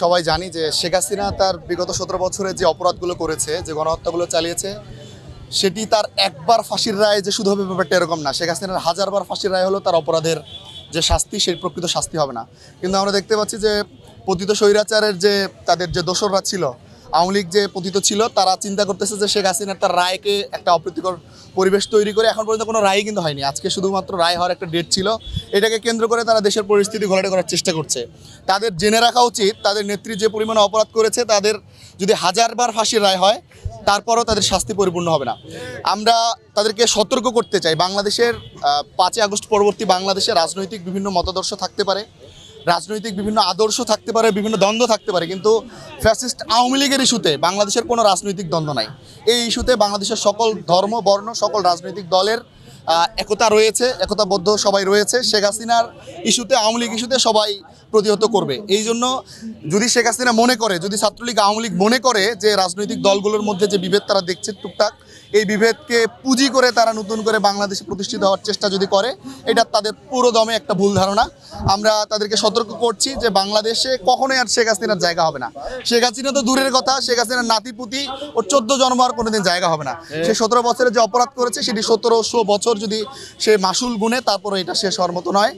সবাই জানি যে শেখ হাসিনা তার বিগত সতেরো বছরে যে অপরাধগুলো করেছে, যে গণহত্যাগুলো চালিয়েছে, সেটি তার একবার ফাঁসির রায় যে শুধু হবে ব্যাপারটা এরকম না। শেখ হাসিনার হাজারবার ফাঁসির রায় হলো তার অপরাধের যে শাস্তি, সেই প্রকৃত শাস্তি হবে না। কিন্তু আমরা দেখতে পাচ্ছি যে পতিত স্বৈরাচারের যে তাদের যে দোসররা ছিল, আওয়ামী লীগ যে পতিত ছিল, তারা চিন্তা করতেছে যে শেখ হাসিনার তার রায়কে একটা অপ্রীতিকর পরিবেশ তৈরি করে, এখন পর্যন্ত কোনো রায় কিন্তু হয়নি। আজকে শুধুমাত্র রায় হওয়ার একটা ডেট ছিল। এটাকে কেন্দ্র করে তারা দেশের পরিস্থিতি ঘোলাটে করার চেষ্টা করছে। তাদের জেনে রাখা উচিত, তাদের নেত্রী যে পরিমাণে অপরাধ করেছে, তাদের যদি হাজারবার ফাঁসির রায় হয়, তারপরও তাদের শাস্তি পরিপূর্ণ হবে না। আমরা তাদেরকে সতর্ক করতে চাই। বাংলাদেশের পাঁচই আগস্ট পরবর্তী বাংলাদেশে রাজনৈতিক বিভিন্ন মতাদর্শ থাকতে পারে, রাজনৈতিক বিভিন্ন আদর্শ থাকতে পারে, বিভিন্ন দ্বন্দ্ব থাকতে পারে, কিন্তু ফ্যাসিস্ট আওয়ামী লীগের ইস্যুতে বাংলাদেশের কোনো রাজনৈতিক দ্বন্দ্ব নাই। এই ইস্যুতে বাংলাদেশের সকল ধর্ম, বর্ণ, সকল রাজনৈতিক দলের একতা রয়েছে একতাবদ্ধ সবাই রয়েছে। শেখ হাসিনার ইস্যুতে আওয়ামী লীগ ইস্যুতে সবাই প্রতিহত করবে। এই জন্য যদি শেখ হাসিনা মনে করে, যদি ছাত্রলীগ, আওয়ামী লীগ মনে করে যে রাজনৈতিক দলগুলোর মধ্যে যে বিভেদ তারা দেখছে টুকটাক, এই বিভেদকে পুঁজি করে তারা নতুন করে বাংলাদেশে প্রতিষ্ঠিত হওয়ার চেষ্টা যদি করে, এটা তাদের পুরো দমে একটা ভুল ধারণা। আমরা তাদেরকে সতর্ক করছি যে বাংলাদেশে কখনোই আর শেখ হাসিনার জায়গা হবে না। শেখ হাসিনা তো দূরের কথা, শেখ হাসিনার নাতিপুতি ও চোদ্দ জন্ম আর কোনোদিন জায়গা হবে না। সে সতেরো বছরে যে অপরাধ করেছে, সেটি সতেরোশো বছর যদি সে মাসুল গুনে তারপরে এটা শেষ হওয়ার মতো নয়।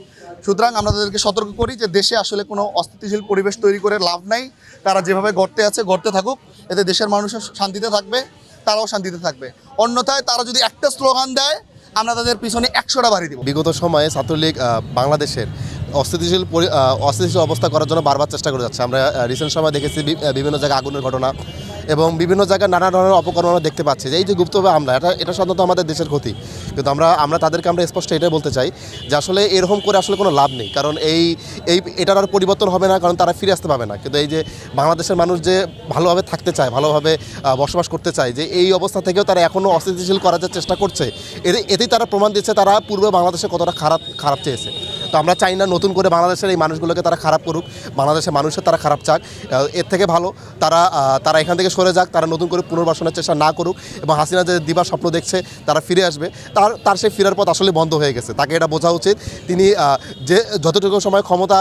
সুতরাং আমরা তাদেরকে সতর্ক করি যে দেশে আসলে কোনো অস্থিতিশীল পরিবেশ তৈরি করে লাভ নাই। তারা যেভাবে গড়তে আছে, গড়তে থাকুক। এতে দেশের মানুষের শান্তিতে থাকবে, তারাও শান্তিতে থাকবে। অন্যথায় তারা যদি একটা স্লোগান দেয়, আমরা তাদের পিছনে একশোটা বাড়ি দিব। বিগত সময়ে ছাত্রলীগ বাংলাদেশের অস্থিতিশীল অস্থিতিশীল অবস্থা করার জন্য বারবার চেষ্টা করে যাচ্ছে। আমরা রিসেন্ট সময় দেখেছি বিভিন্ন জায়গায় আগুনের ঘটনা এবং বিভিন্ন জায়গায় নানা ধরনের অপকর্ম আমরা দেখতে পাচ্ছি যে এই যে গুপ্তভাবে হামলা, এটা এটা সাধারণত আমাদের দেশের ক্ষতি। কিন্তু আমরা আমরা তাদেরকে আমরা স্পষ্ট এটাই বলতে চাই যে আসলে এরকম করে আসলে কোনো লাভ নেই। কারণ এই এই, এটার আর পরিবর্তন হবে না, কারণ তারা ফিরে আসতে পাবে না। কিন্তু এই যে বাংলাদেশের মানুষ যে ভালোভাবে থাকতে চায়, ভালোভাবে বসবাস করতে চায়, যে এই অবস্থা থেকেও তারা এখনও অস্থিতিশীল করার চেষ্টা করছে, এতে, এতেই তারা প্রমাণ দিচ্ছে তারা পূর্বে বাংলাদেশে কতটা খারাপ খারাপ চেয়েছে। তো আমরা চাই না নতুন করে বাংলাদেশের এই মানুষগুলোকে তারা খারাপ করুক, বাংলাদেশের মানুষের তারা খারাপ চাক। এর থেকে ভালো, তারা তারা এখান থেকে সরে যাক, তারা নতুন করে পুনর্বাসনের চেষ্টা না করুক এবং হাসিনা যে দিবার স্বপ্ন দেখছে, তারা ফিরে আসবে। তার তার সেই ফেরার পথ আসলে বন্ধ হয়ে গেছে, তাকে এটা বোঝা উচিত। তিনি যে যতটুকু সময় ক্ষমতা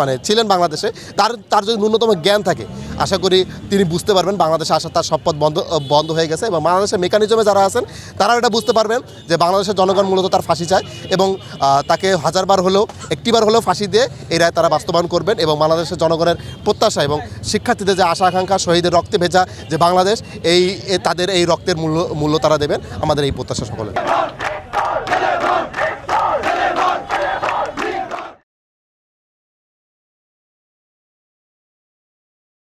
মানে ছিলেন বাংলাদেশে, তার তার যদি ন্যূনতম জ্ঞান থাকে আশা করি তিনি বুঝতে পারবেন বাংলাদেশে আসা তার সব পথ বন্ধ বন্ধ হয়ে গেছে এবং বাংলাদেশের মেকানিজমে যারা আছেন, তারাও এটা বুঝতে পারবেন যে বাংলাদেশের জনগণ মূলত তার ফাঁসি চায় এবং তাকে হাজারবার হলেও, একটিবার হলেও ফাঁসি দিয়ে এই রায় তারা বাস্তবায়ন করবেন এবং বাংলাদেশের জনগণের প্রত্যাশা এবং শিক্ষার্থীদের যে আশা আকাঙ্ক্ষা, শহীদের রক্তে ভেজা যে বাংলাদেশ, এই তাদের এই রক্তের মূল্য মূল্য তারা দেবেন আমাদের এই প্রত্যাশা সকলের।